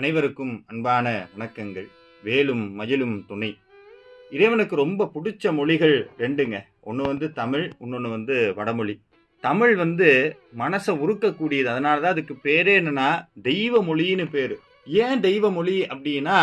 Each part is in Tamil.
அனைவருக்கும் அன்பான வணக்கங்கள். வேலும் மயிலும் துணை. இறைவனுக்கு ரொம்ப பிடிச்ச மொழிகள் ரெண்டுங்க. ஒன்று வந்து தமிழ் இன்னொன்று வந்து வடமொழி. தமிழ் வந்து மனசை உருக்கக்கூடியது. அதனால தான் அதுக்கு பேரே என்னன்னா தெய்வ மொழின்னு பேர். ஏன் தெய்வ மொழி அப்படின்னா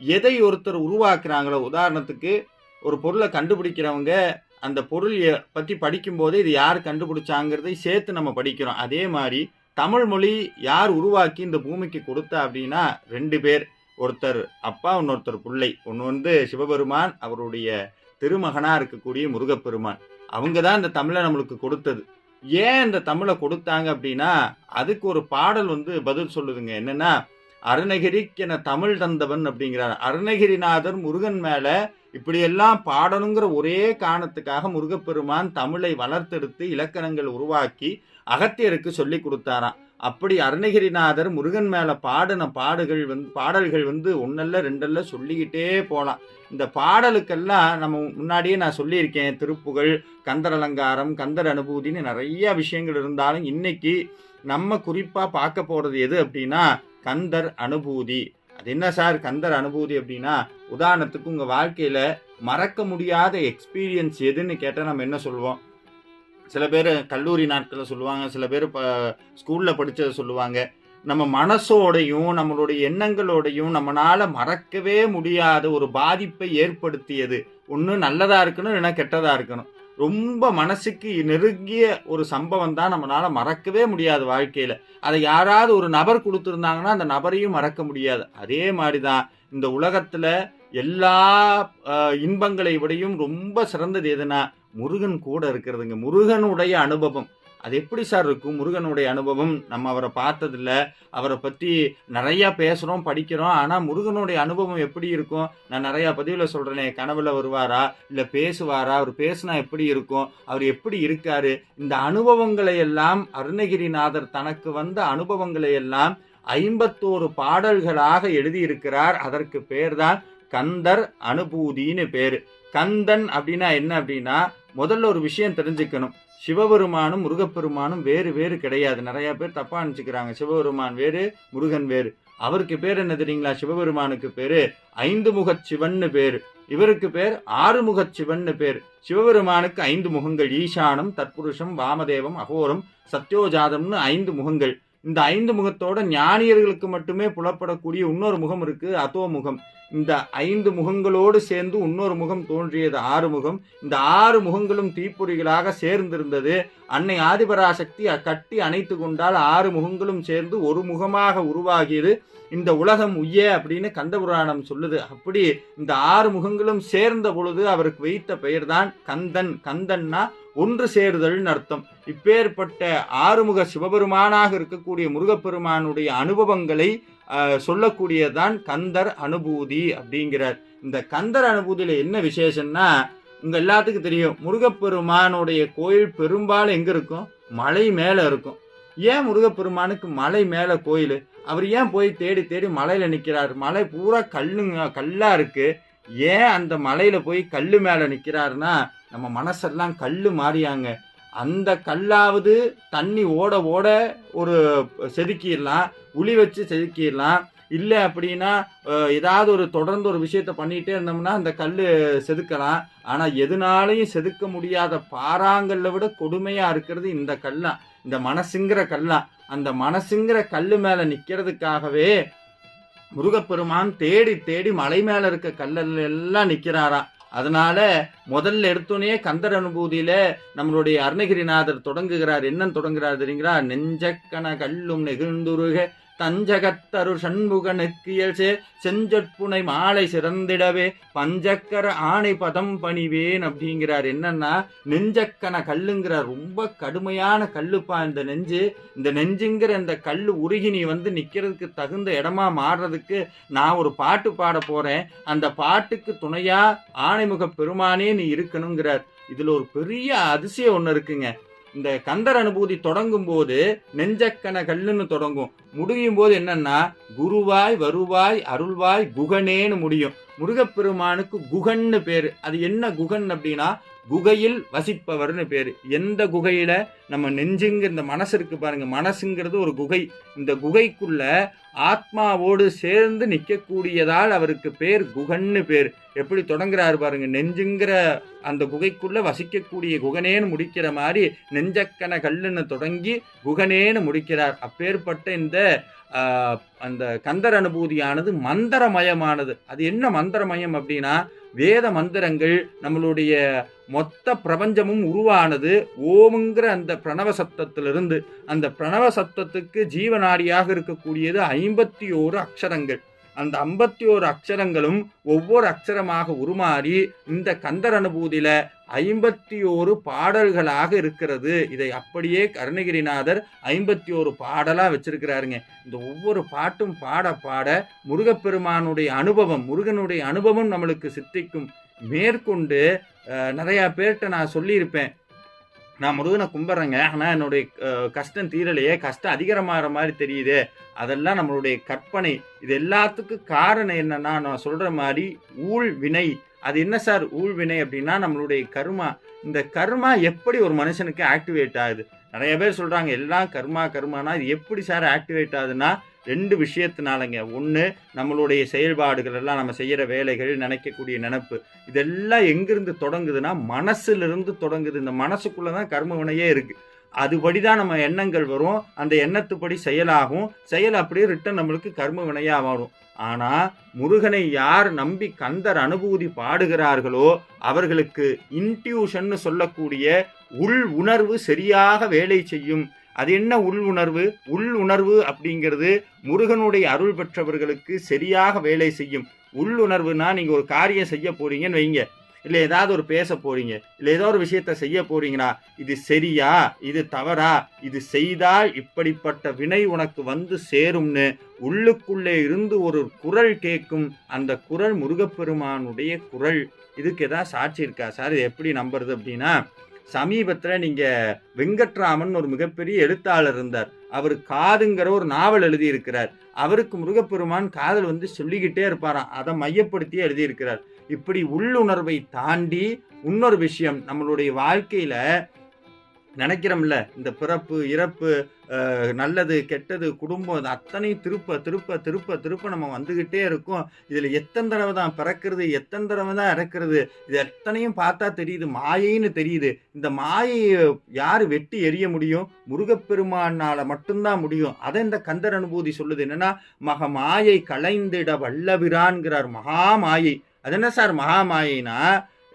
எதை ஒருத்தர் உருவாக்குறாங்களோ உதாரணத்துக்கு ஒரு பொருளை கண்டுபிடிக்கிறவங்க அந்த பொருள் பற்றி படிக்கும்போது இது யார் கண்டுபிடிச்சாங்கிறதை சேர்த்து நம்ம படிக்கிறோம். அதே மாதிரி தமிழ் மொழி யார் உருவாக்கி இந்த பூமிக்கு கொடுத்தா அப்படின்னா ரெண்டு பேர். ஒருத்தர் அப்பா இன்னொருத்தர் பிள்ளை. ஒன்று வந்து சிவபெருமான் அவருடைய திருமகனாக இருக்கக்கூடிய முருகப்பெருமான். அவங்க தான் இந்த தமிழை நம்மளுக்கு கொடுத்தது. ஏன் இந்த தமிழை கொடுத்தாங்க அப்படின்னா அதுக்கு ஒரு பாடல் வந்து பதில் சொல்லுதுங்க. என்னென்னா அருணகிரிக்கென தமிழ் தந்தவன் அப்படிங்கிறார். அருணகிரிநாதர் முருகன் மேலே இப்படியெல்லாம் பாடணுங்கிற ஒரே காரணத்துக்காக முருகப்பெருமான் தமிழை வளர்த்தெடுத்து இலக்கணங்கள் உருவாக்கி அகத்தியருக்கு சொல்லி கொடுத்தாராம். அப்படி அருணகிரிநாதர் முருகன் மேலே பாடின பாடுகள் வந்து பாடல்கள் வந்து ஒன்னல்ல ரெண்டல்ல சொல்லிக்கிட்டே போகலாம் இந்த பாடலுக்கெல்லாம் நம்ம முன்னாடியே நான் சொல்லியிருக்கேன். திருப்புகழ் கந்தர் அலங்காரம் கந்தர் அனுபூதின்னு நிறைய விஷயங்கள் இருந்தாலும் இன்னைக்கு நம்ம குறிப்பாக பார்க்க போகிறது எது அப்படின்னா கந்தர் அனுபூதி. அது என்ன சார்? கந்தர் அனுபூதி அப்படின்னா உதாரணத்துக்கு உங்கள் வாழ்க்கையில் மறக்க முடியாத எக்ஸ்பீரியன்ஸ் எதுன்னு கேட்டால் நம்ம என்ன சொல்லுவோம்? சில பேர் கல்லூரி நாட்களில் சொல்லுவாங்க சில பேர் இப்போ ஸ்கூலில் படித்ததை சொல்லுவாங்க. நம்ம மனசோடையும் நம்மளுடைய எண்ணங்களோடையும் நம்மளால் மறக்கவே முடியாத ஒரு பாதிப்பை ஏற்படுத்தியது. ஒன்று நல்லதாக இருக்கணும் இல்லைன்னா கெட்டதாக இருக்கணும். ரொம்ப மனசுக்கு நெருங்கிய ஒரு சம்பவம் தான் நம்மளால மறக்கவே முடியாது வாழ்க்கையில். அதை யாராவது ஒரு நபர் கொடுத்துருந்தாங்கன்னா அந்த நபரையும் மறக்க முடியாது. அதே மாதிரி தான் இந்த உலகத்தில் எல்லா இன்பங்களை விடையும் ரொம்ப சிறந்தது எதுனா முருகன் கூட இருக்கிறதுங்க. முருகனுடைய அனுபவம். அது எப்படி சார் இருக்கும்? முருகனுடைய அனுபவம் நம்ம அவரை பார்த்ததில்ல. அவரை பற்றி நிறையா பேசுகிறோம் படிக்கிறோம். ஆனால் முருகனுடைய அனுபவம் எப்படி இருக்கும்? நான் நிறையா பதிவில் சொல்கிறேனே கனவில் வருவாரா? இல்லை பேசுவாரா? அவர் பேசினா எப்படி இருக்கும்? அவர் எப்படி இருக்கார்? இந்த அனுபவங்களை எல்லாம் அருணகிரிநாதர் தனக்கு வந்த அனுபவங்களை எல்லாம் ஐம்பத்தோரு பாடல்களாக எழுதியிருக்கிறார். அதற்கு பேர் தான் கந்தர் அனுபூதின்னு பேர். கந்தன் அப்படின்னா என்ன அப்படின்னா முதல்ல ஒரு விஷயம் தெரிஞ்சுக்கணும். சிவபெருமானும் முருகப்பெருமானும் வேறு வேறு கிடையாது. நிறைய பேர் தப்பா நினச்சிக்கிறாங்க. சிவபெருமான் வேறு முருகன் வேறு. அவருக்கு பேர் என்ன தெரியுங்களா? சிவபெருமானுக்கு பேரு ஐந்து முகச் சிவன்னு பேர். இவருக்கு பேர் ஆறுமுகச் சிவன்னு பேர். சிவபெருமானுக்கு ஐந்து முகங்கள் ஈசானம் தற்புருஷம் வாமதேவம் அகோரம் சத்யோஜாதம்னு ஐந்து முகங்கள். இந்த ஐந்து முகத்தோட ஞானியர்களுக்கு மட்டுமே புலப்படக்கூடிய இன்னொரு முகம் இருக்கு அதோ முகம். இந்த ஐந்து முகங்களோடு சேர்ந்து இன்னொரு முகம் தோன்றியது ஆறு முகம். இந்த ஆறு முகங்களும் தீப்பொறிகளாக சேர்ந்திருந்தது. அன்னை ஆதிபராசக்தி கட்டி அணைத்து கொண்டால் ஆறு முகங்களும் சேர்ந்து ஒரு முகமாக உருவாகியது. இந்த உலகம் உய்ய அப்படின்னு கந்தபுராணம் சொல்லுது. அப்படி இந்த ஆறு முகங்களும் சேர்ந்த பொழுது அவருக்கு வைத்த பெயர் தான் கந்தன். கந்தன்னா ஒன்று சேருதல்னு அர்த்தம். இப்பேற்பட்ட ஆறுமுக சிவபெருமானாக இருக்கக்கூடிய முருகப்பெருமானுடைய அனுபவங்களை சொல்லக்கூடியதான் கந்தர் அனுபூதி அப்படிங்கிறார். இந்த கந்தர் அனுபூதியில என்ன விசேஷம்னா உங்க எல்லாத்துக்கும் தெரியும் முருகப்பெருமானுடைய கோயில் பெரும்பாலும் எங்க இருக்கும்? மலை மேல இருக்கும். ஏன் முருகப்பெருமானுக்கு மலை மேல கோயில்? அவர் ஏன் போய் தேடி தேடி மலையில் நிற்கிறார் மலை பூரா கல்லுங்க கல்லாக இருக்குது ஏன் அந்த மலையில் போய் கல் மேலே நிற்கிறாருன்னா நம்ம மனசெல்லாம் கல் மாறியாங்க. அந்த கல்லாவது தண்ணி ஓட ஓட ஒரு செதுக்கிடலாம் உளி வச்சு செதுக்கிடலாம். இல்லை அப்படின்னா ஏதாவது ஒரு தொடர்ந்து ஒரு விஷயத்த பண்ணிகிட்டே இருந்தோம்னா அந்த கல் செதுக்கலாம். ஆனால் எதுனாலையும் செதுக்க முடியாத பாறாங்கல்ல விட கொடுமையாக இருக்கிறது இந்த கல்லாம் இந்த மனசுங்கிற கல்லா அந்த மனசுங்கிற கல்லு மேலே நிற்கிறதுக்காகவே முருகப்பெருமான் தேடி தேடி மலை மேலே இருக்க கல்லல்ல எல்லாம் நிற்கிறாராம் அதனால முதல்ல எடுத்தோடனே கந்தர் அனுபூதியில நம்மளுடைய அருணகிரிநாதர் தொடங்குகிறார். என்னன்னு தொடங்குகிறார் தெரியுங்களா? நெஞ்சக்கன கல்லும் நெகிழ்ந்துருக. தஞ்சகத்தரு சண்முக நெற்கியல் சே செஞ்சற்புனை மாலை சிறந்திடவே பஞ்சக்கர ஆணை பதம் பணிவேன் அப்படிங்கிறார். என்னன்னா நெஞ்சக்கன கல்லுங்கிறார் ரொம்ப கடுமையான கல்லுப்பா இந்த நெஞ்சு. இந்த நெஞ்சுங்கிற இந்த கல்லு உருகி நீ வந்து நிற்கிறதுக்கு தகுந்த இடமா மாறுறதுக்கு நான் ஒரு பாட்டு பாட போறேன். அந்த பாட்டுக்கு துணையா ஆணைமுக பெருமானே நீ இருக்கணுங்கிறார். இதுல ஒரு பெரிய அதிசயம் ஒன்று இருக்குங்க. இந்த கந்தர் அனுபூதி தொடங்கும் போது நெஞ்சக்கன கல்லுன்னு தொடங்கும். முடியும் போது என்னன்னா குருவாய் வருவாய் அருள்வாய் குகனேன்னு முடியும். முருகப்பெருமானுக்கு குகன்னு பேரு. அது என்ன குகன் அப்படின்னா குகையில் வசிப்பவர்னு பேர். எந்த குகையில் நம்ம நெஞ்சுங்க இந்த மனசு இருக்கு பாருங்க. மனசுங்கிறது ஒரு குகை. இந்த குகைக்குள்ள ஆத்மாவோடு சேர்ந்து நிற்கக்கூடியதால் அவருக்கு பேர் குகன்னு பேர். எப்படி தொடங்குறாரு பாருங்க. நெஞ்சுங்கிற அந்த குகைக்குள்ளே வசிக்கக்கூடிய குகனேன்னு முடிக்கிற மாதிரி நெஞ்சக்கன கல்லுன்னு தொடங்கி குகனேன்னு முடிக்கிறார். அப்பேற்பட்ட இந்த அந்த கந்தர் அனுபூதியானது மந்திரமயமானது. அது என்ன மந்திரமயம் அப்படின்னா வேத மந்திரங்கள் நம்மளுடைய மொத்த பிரபஞ்சமும் உருவானது ஓமுங்கிற அந்த பிரணவ சத்தத்திலிருந்து. அந்த பிரணவ சத்தத்துக்கு ஜீவநாடியாக இருக்கக்கூடியது ஐ ஐம்பத்தி ஓரு அக்ஷரங்கள். அந்த ஐம்பத்தி ஓரு அக்ஷரங்களும் ஒவ்வொரு அக்ஷரமாக உருமாறி இந்த கந்தர் அனுபூதியில ஐம்பத்தி ஓரு பாடல்களாக இருக்கிறது. இதை அப்படியே கருணகிரிநாதர் ஐம்பத்தி ஓரு பாடலா வச்சிருக்கிறாருங்க. இந்த ஒவ்வொரு பாட்டும் பாட பாட முருகப்பெருமானுடைய அனுபவம் முருகனுடைய அனுபவம் நம்மளுக்கு சித்திக்கும் மேற்கொண்டு நிறையா நிறைய பேர்கிட்ட நான் சொல்லியிருப்பேன். நான் முருகனை கும்பிட்றேங்க. ஆனால் என்னுடைய கஷ்டம் தீரலையே. கஷ்டம் அதிகரமாகிற மாதிரி தெரியுது. அதெல்லாம் நம்மளுடைய கற்பனை. இது எல்லாத்துக்கும் காரணம் என்னன்னா நான் சொல்கிற மாதிரி ஊழ் வினை. அது என்ன சார் ஊழ் வினை அப்படின்னா நம்மளுடைய கர்மா. இந்த கர்மா எப்படி ஒரு மனுஷனுக்கு ஆக்டிவேட் ஆகுது? நிறைய பேர் சொல்கிறாங்க எல்லாம் கர்மா கர்மானா இது எப்படி சார் ஆக்டிவேட் ஆகுதுன்னா ரெண்டு விஷயத்தினாலங்க. ஒன்று நம்மளுடைய செயல்பாடுகள் எல்லாம் நம்ம செய்கிற வேலைகள் நினைக்கக்கூடிய நினப்பு. இதெல்லாம் எங்கிருந்து தொடங்குதுன்னா மனசுலேருந்து தொடங்குது. இந்த மனசுக்குள்ளே தான் கர்ம வினையே இருக்குது அதுபடி தான் நம்ம எண்ணங்கள் வரும். அந்த எண்ணத்துப்படி செயலாகும். செயல் அப்படியே ரிட்டன் நம்மளுக்கு கர்ம வினையாக வரும் ஆனால் முருகனை யார் நம்பி கந்தர் அனுபூதி பாடுகிறார்களோ அவர்களுக்கு இன்ட்யூஷன் சொல்லக்கூடிய உள் உணர்வு சரியாக வேலை செய்யும். அது என்ன உள் உணர்வு? உள் உணர்வு அப்படிங்கிறது முருகனுடைய அருள் பெற்றவர்களுக்கு சரியாக வேலை செய்யும். உள் உணர்வுனா நீங்கள் ஒரு காரியம் செய்ய போறீங்கன்னு வைங்க. இல்லை ஏதாவது ஒரு பேச போறீங்க. இல்லை ஏதோ ஒரு விஷயத்த செய்ய போறீங்களா இது சரியா? இது தவறா? இது செய்தால் இப்படிப்பட்ட வினை உனக்கு வந்து சேரும்னு உள்ளுக்குள்ளே இருந்து ஒரு குரல் கேட்கும் அந்த குரல் முருகப்பெருமானுடைய குரல். இதுக்கு ஏதாவது சாட்சி இருக்கா சார்? இது எப்படி நம்புறது அப்படின்னா சமீபத்தில் நீங்கள் வெங்கட்ராமன் ஒரு மிகப்பெரிய எழுத்தாளர் இருந்தார். அவர் காதுங்கிற ஒரு நாவல் எழுதியிருக்கிறார். அவருக்கு முருகப்பெருமான் காதல் வந்து சொல்லிக்கிட்டே இருப்பாராம். அதை மையப்படுத்தி எழுதியிருக்கிறார். இப்படி உள்ளுணர்வை தாண்டி இன்னொரு விஷயம் நம்மளுடைய வாழ்க்கையில் நினைக்கிறோம்ல இந்த பிறப்பு இறப்பு நல்லது கெட்டது குடும்பம் அத்தனை திருப்ப திருப்ப திருப்ப திருப்ப நம்ம வந்துகிட்டே இருக்கோம். இதில் எத்தனை தடவை தான் பிறக்கிறது எத்தனை தடவை தான் இறக்கிறது இது எத்தனையும் பார்த்தா தெரியுது மாயைன்னு தெரியுது. இந்த மாயையை யார் வெட்டி எரிய முடியும்? முருகப்பெருமானால் மட்டும்தான் முடியும். அதை இந்த கந்தர் அனுபூதி சொல்லுது. என்னன்னா மக மாயை களைந்திட வல்லவிரான்கிறார் மகா மாயை. அது என்ன சார்? மகா மாயைனா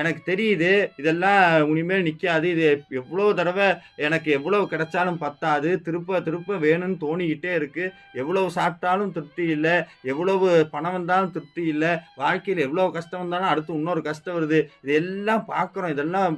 எனக்கு தெரியுது இதெல்லாம் இனிமேல் நிற்காது இது எவ்வளோ தடவை எனக்கு எவ்வளவு கிடைச்சாலும் பத்தாது. திருப்ப திருப்ப வேணும்னு தோணிக்கிட்டே இருக்குது எவ்வளவு சாப்பிட்டாலும் திருப்தி இல்லை. எவ்வளவு பணம் வந்தாலும் திருப்தி இல்லை. வாழ்க்கையில் எவ்வளோ கஷ்டம் வந்தாலும் அடுத்து இன்னொரு கஷ்டம் வருது. இதெல்லாம் பார்க்குறோம். இதெல்லாம்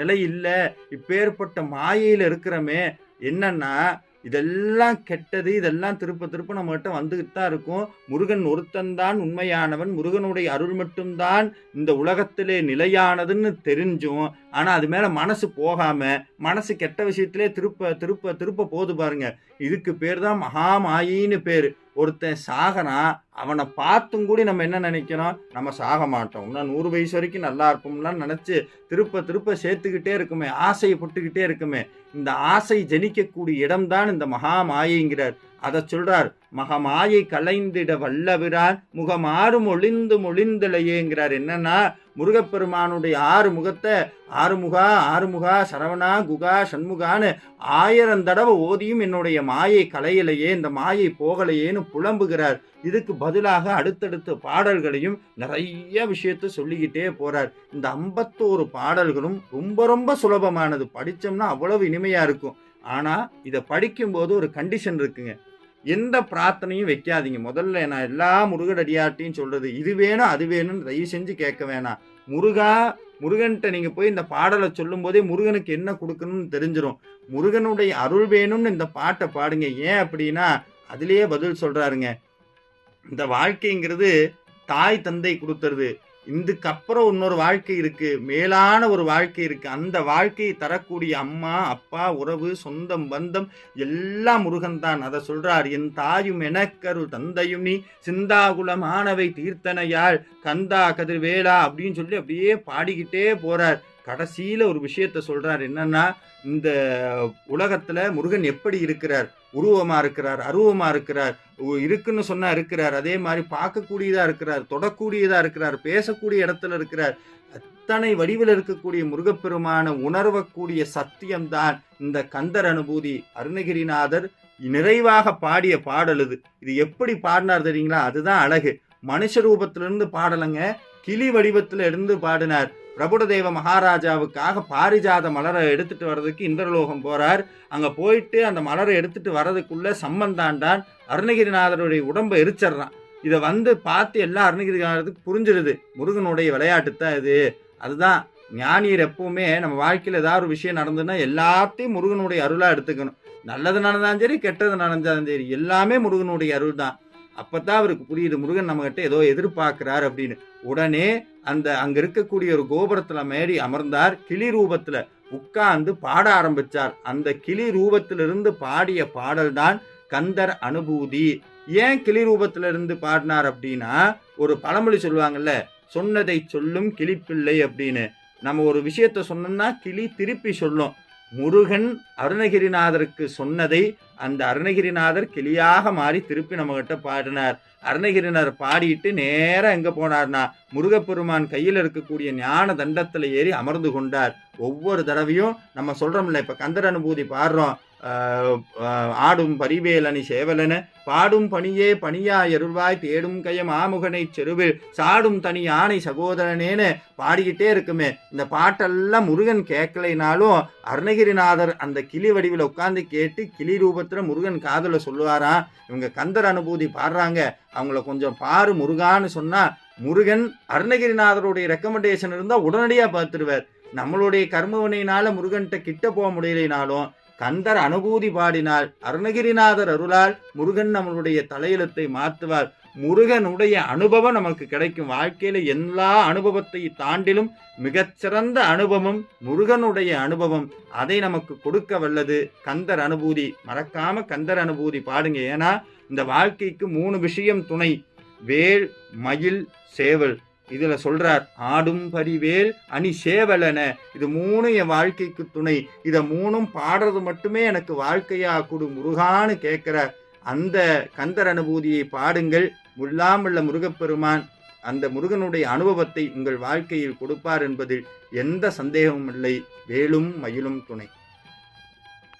நிலை இல்லை. இப்பேற்பட்ட மாயையில் இருக்கிறோமே என்னன்னா இதெல்லாம் கெட்டது இதெல்லாம் திருப்ப திருப்ப நம்மகிட்ட வந்துகிட்டு தான் இருக்கும். முருகன் ஒருத்தன்தான் உண்மையானவன். முருகனுடைய அருள் மட்டும்தான் இந்த உலகத்திலே நிலையானதுன்னு தெரிஞ்சும். ஆனால் அது மேலே மனசு போகாமல் மனசு கெட்ட விஷயத்திலே திருப்ப திருப்ப திருப்ப போது பாருங்க. இதுக்கு பேர் தான் மகாமாயின்னு பேர். ஒருத்தன் சாகனா அவனை பார்த்தும் கூட நம்ம என்ன நினைக்கிறோம்? நம்ம சாக மாட்டோம். இன்னும் நூறு வயசு வரைக்கும் நல்லா இருப்போம்லாம் நினச்சி திருப்ப திருப்ப சேர்த்துக்கிட்டே இருக்குமே ஆசையை ஆசைப்பட்டுக்கிட்டே இருக்குமே. இந்த ஆசை ஜனிக்கக்கூடிய இடம்தான் இந்த மகாமாயைங்கிறார். அதை சொல்றார் மகமாயை கலைந்திட வல்லவிரான் முகமாறும் ஒளிந்து மொழிந்தலையேங்கிறார். என்னன்னா முருகப்பெருமானுடைய ஆறு முகத்தை ஆறுமுகா ஆறுமுகா சரவணா குகா சண்முகான்னு ஆயிரம் தடவை ஓதியும் என்னுடைய மாயை கலையிலையே இந்த மாயை போகலையேன்னு புலம்புகிறார். இதுக்கு பதிலாக அடுத்தடுத்த பாடல்களையும் நிறைய விஷயத்த சொல்லிக்கிட்டே போறார். இந்த ஐம்பத்தோரு பாடல்களும் ரொம்ப ரொம்ப சுலபமானது. படித்தோம்னா அவ்வளவு இனிமையாக இருக்கும். ஆனால் இதை படிக்கும்போது ஒரு கண்டிஷன் இருக்குங்க. எந்த பிரார்த்தனையும் வைக்காதீங்க. முதல்ல நான் எல்லா முருகனடியார்ட்டையும் சொல்றது இது வேணும் அது வேணும்னு தயவு செஞ்சு கேட்க வேணாம். முருகா முருகன்கிட்ட நீங்கள் போய் இந்த பாடலை சொல்லும் போதே முருகனுக்கு என்ன கொடுக்கணும்னு தெரிஞ்சிடும் முருகனுடைய அருள் வேணும்னு இந்த பாட்டை பாடுங்க. ஏன் அப்படின்னா அதுலேயே பதில் சொல்கிறாருங்க இந்த வாழ்க்கைங்கிறது தாய் தந்தை கொடுத்துருது. இதுக்கப்புறம் இன்னொரு வாழ்க்கை இருக்கு. மேலான ஒரு வாழ்க்கை இருக்கு. அந்த வாழ்க்கையை தரக்கூடிய அம்மா அப்பா உறவு சொந்தம் பந்தம் எல்லாம் முருகன் தான் அதை சொல்றார் என் தாயும் எனக்கருள் தந்தையும் நீ சிந்தாகுலமானவை தீர்த்தனையாள் கந்தா கதிர்வேலா அப்படின்னு சொல்லி அப்படியே பாடிக்கிட்டே போறார். கடைசியில் ஒரு விஷயத்த சொல்கிறார் என்னன்னா இந்த உலகத்தில் முருகன் எப்படி இருக்கிறார்? உருவமாக இருக்கிறார் அருவமாக இருக்கிறார் இருக்குன்னு சொன்னால் இருக்கிறார். அதே மாதிரி பார்க்கக்கூடியதாக இருக்கிறார் தொடக்கூடியதாக இருக்கிறார் பேசக்கூடிய இடத்துல இருக்கிறார். அத்தனை வடிவில் இருக்கக்கூடிய முருகப்பெருமான உணர்வக்கூடிய சத்தியம்தான் இந்த கந்தர் அனுபூதி. அருணகிரிநாதர் நிறைவாக பாடிய பாடல் இது. இது எப்படி பாடினார் தெரியுங்களா? அதுதான் அழகு. மனுஷ ரூபத்திலிருந்து பாடலைங்க. கிளி வடிவத்தில் இருந்து பாடினார். பிரபுடதேவ மகாராஜாவுக்காக பாரிஜாத மலரை எடுத்துட்டு வர்றதுக்கு இந்திரலோகம் போறார். அங்க போயிட்டு அந்த மலரை எடுத்துட்டு வர்றதுக்குள்ள சம்பந்தாண்டான் அருணகிரிநாதருடைய உடம்பை எரிச்சிடுறான். இதை வந்து பார்த்து எல்லா அருணகிரிநாதருக்கும் புரிஞ்சிருது. முருகனுடைய விளையாட்டு தான் இது. அதுதான் ஞானியர் எப்பவுமே நம்ம வாழ்க்கையில் ஏதாவது ஒரு விஷயம் நடந்ததுன்னா எல்லாத்தையும் முருகனுடைய அருளாக எடுத்துக்கணும். நல்லது நடந்தாலும் சரி கெட்டது நடந்தாலும் சரி எல்லாமே முருகனுடைய அருள் தான். அப்பதான் அவருக்கு புரியுது முருகன் நம்மகிட்ட ஏதோ எதிர்பார்க்கிறார் அப்படின்னு. உடனே அந்த அங்க இருக்கக்கூடிய ஒரு கோபுரத்துல மேடி அமர்ந்தார். கிளி ரூபத்துல உட்கார்ந்து பாட ஆரம்பிச்சார். அந்த கிளி ரூபத்திலிருந்து பாடிய பாடல் தான் கந்தர் அனுபூதி. ஏன் கிளி ரூபத்திலிருந்து பாடினார் அப்படின்னா ஒரு பழமொழி சொல்லுவாங்கல்ல சொன்னதை சொல்லும் கிளிப்பிள்ளை அப்படின்னு. நம்ம ஒரு விஷயத்த சொன்னோம்னா கிளி திருப்பி சொல்லும். முருகன் அருணகிரிநாதருக்கு சொன்னதை அந்த அருணகிரிநாதர் கிளியாக மாறி திருப்பி நம்மகிட்ட பாடினார். அருணகிரிநாதர் பாடிட்டு நேராக எங்க போனார்னா முருகப்பெருமான் கையில் இருக்கக்கூடிய ஞான தண்டத்துல ஏறி அமர்ந்து கொண்டார். ஒவ்வொரு தடவையும் நம்ம சொல்றோம்ல இப்ப கந்தர் அனுபூதி பாடுறோம். ஆடும் பரிவேலனி சேவலன பாடும் பணியே பணியா எருள்வாய் தேடும் கயம் ஆமுகனை செருவில் சாடும் தனி யானை சகோதரனேன்னு பாடிக்கிட்டே இருக்குமே. இந்த பாட்டெல்லாம் முருகன் கேட்கலைனாலும் அருணகிரிநாதர் அந்த கிளி வடிவில் உட்காந்து கேட்டு கிளி ரூபத்தில் முருகன் காதில் சொல்லுவாராம். இவங்க கந்தர் அனுபூதி பாடுறாங்க. அவங்கள கொஞ்சம் பாரு முருகான்னு சொன்னால் முருகன் அருணகிரிநாதருடைய ரெக்கமெண்டேஷன் இருந்தால் உடனடியாக பார்த்துருவார் நம்மளுடைய கர்மவனையினால முருகன்கிட்ட கிட்ட போக முடியலைனாலும் கந்தர் அனுபூதி பாடினால் அருணகிரிநாதர் அருளால் முருகன் நம்மளுடைய தலையெழுத்தை மாற்றுவார். முருகனுடைய அனுபவம் நமக்கு கிடைக்கும். வாழ்க்கையில எல்லா அனுபவத்தை தாண்டிலும் மிகச்சிறந்த அனுபவம் முருகனுடைய அனுபவம். அதை நமக்கு கொடுக்க வல்லது கந்தர் அனுபூதி. மறக்காம கந்தர் அனுபூதி பாடுங்க. ஏன்னா இந்த வாழ்க்கைக்கு மூணு விஷயம் துணை. வேல் மயில் சேவல். இதுல சொல்றார் ஆடும் பரிவேல் அணி சேவலன. இது மூணும் என் வாழ்க்கைக்கு துணை. இதை மூணும் பாடுறது மட்டுமே எனக்கு வாழ்க்கையா? கொடு முருகான்னு கேட்கிறார். அந்த கந்தர் அனுபூதியை பாடுங்கள். முல்லாமுள்ள முருகப்பெருமான் அந்த முருகனுடைய அனுபவத்தை உங்கள் வாழ்க்கையில் கொடுப்பார் என்பதில் எந்த சந்தேகமும் இல்லை வேலும் மயிலும் துணை.